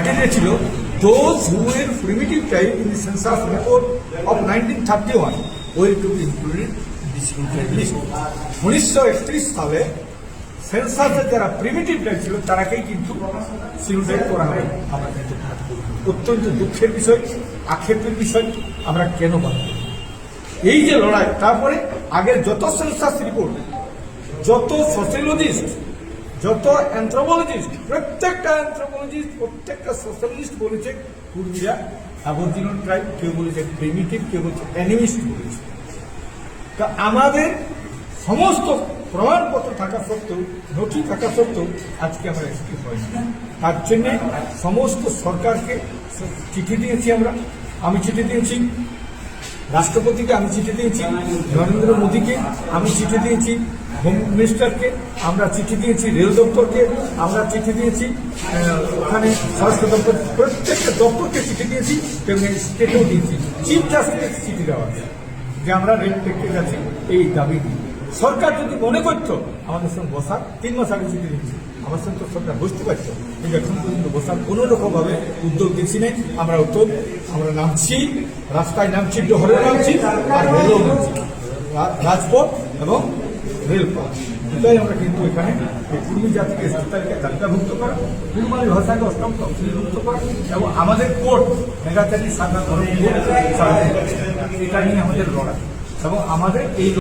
criteria ছিল, those who were primitive type in the census report of 1931 were to be included in the উনিশশো একত্রিশ সালে সেন্সাসে যারা primitive type ছিল, তারাকেই কিন্তু সিলুটাইট করা হয়। আমরা কিন্তু অত্যন্ত দুঃখের বিষয়, আক্ষেপের বিষয়, আমরা কেন বাদ এই যে লড়াই, তারপরে আগের যত সেন্সাস রিপোর্ট যত সোশিয়োলজিস্ট যত অ্যান্থ্রোপোলজিস্ট প্রত্যেকটা অ্যান্থ্রোপোলজিস্ট প্রত্যেকটা সোশ্যালিস্ট বলেছে, কুর্মীরা অ্যাবর্জিনাল ট্রাইব কেউ বলেছে প্রিমিটিভ কেউ বলছে অ্যানিমিস্ট বলেছে। তা আমাদের সমস্ত প্রমাণপত্র থাকা সত্ত্বেও, নথি থাকা সত্ত্বেও আজকে আমরা এসপি হয়নি। তার জন্যে সমস্ত সরকারকে চিঠি দিয়েছি আমরা। আমি চিঠি দিয়েছি। রাষ্ট্রপতিকে আমি চিঠি দিয়েছি, নরেন্দ্র মোদীকে আমি চিঠি দিয়েছি, হোম মিনিস্টারকে আমরা চিঠি দিয়েছি, রেল দপ্তরকে আমরা চিঠি দিয়েছি ওখানে স্বরাষ্ট্র দপ্তর, প্রত্যেকটা দপ্তরকে চিঠি দিয়েছি, এবং স্টেটেও দিয়েছি। চিফ জাস্টিস চিঠি দেওয়া যে আমরা রেল দেখতে যাচ্ছি এই দাবি নিয়ে সরকার যদি মনে করতো, আমাদের সঙ্গে বসার, তিন মাস আগে চিঠি দিয়েছি আমার সঙ্গে তো সরকার বুঝতে পারতো। কিন্তু এখন পর্যন্ত বসার কোনো রকম ভাবে উদ্যোগ দিচ্ছি নেই। আমরা উত্তর, আমরা নামছি, রাস্তায় নামছি, ডহরে নামছি, আর রেলও নামছি। রাজপথ এবং রেলপথ। দুটাই আমরা কিন্তু এখানে কুর্মী জাতিকে সরকারকে তালিকাভুক্ত করা। কুর্মালি ভাষাকে অষ্টম তফসিলভুক্ত করা এবং আমাদের কোর্ট মেগাচারি সাদা। এটা নিয়ে আমাদের লড়াই। এবং আমাদের এই